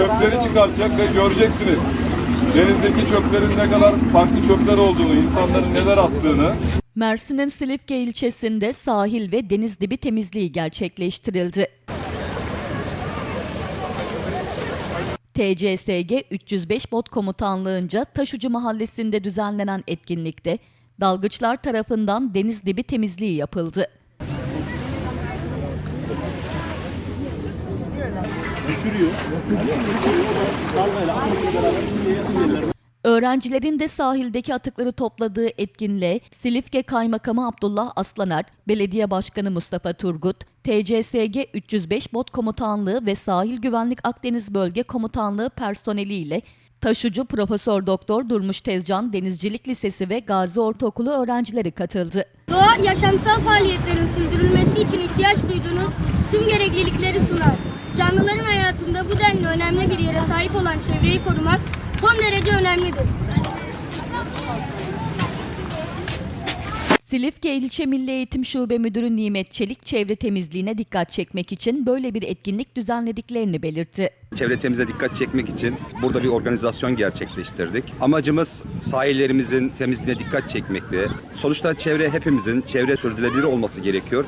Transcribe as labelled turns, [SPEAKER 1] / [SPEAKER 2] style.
[SPEAKER 1] çöpleri çıkaracak ve göreceksiniz. Denizdeki çöplerin ne kadar farklı çöpler olduğunu, insanların neler attığını.
[SPEAKER 2] Mersin'in Silifke ilçesinde sahil ve deniz dibi temizliği gerçekleştirildi. TCSG 305 Bot Komutanlığınca Taşucu Mahallesi'nde düzenlenen etkinlikte dalgıçlar tarafından deniz dibi temizliği yapıldı. Öğrencilerin de sahildeki atıkları topladığı etkinliğe Silifke Kaymakamı Abdullah Aslaner, Belediye Başkanı Mustafa Turgut, TCSG 305 Bot Komutanlığı ve Sahil Güvenlik Akdeniz Bölge Komutanlığı personeliyle Taşucu Profesör Doktor Durmuş Tezcan Denizcilik Lisesi ve Gazi Ortaokulu öğrencileri katıldı.
[SPEAKER 3] Doğa yaşamsal faaliyetlerin sürdürülmesi için ihtiyaç duyduğunuz tüm gereklilikleri sunar. Canlıların hayatında bu denli önemli bir yere sahip olan çevreyi korumak son derece önemlidir.
[SPEAKER 2] Silifke İlçe Milli Eğitim Şube Müdürü Nimet Çelik çevre temizliğine dikkat çekmek için böyle bir etkinlik düzenlediklerini belirtti.
[SPEAKER 4] Çevre temize dikkat çekmek için burada bir organizasyon gerçekleştirdik. Amacımız sahillerimizin temizliğine dikkat çekmekti. Sonuçta çevre hepimizin çevre sürdürülebilir olması gerekiyor.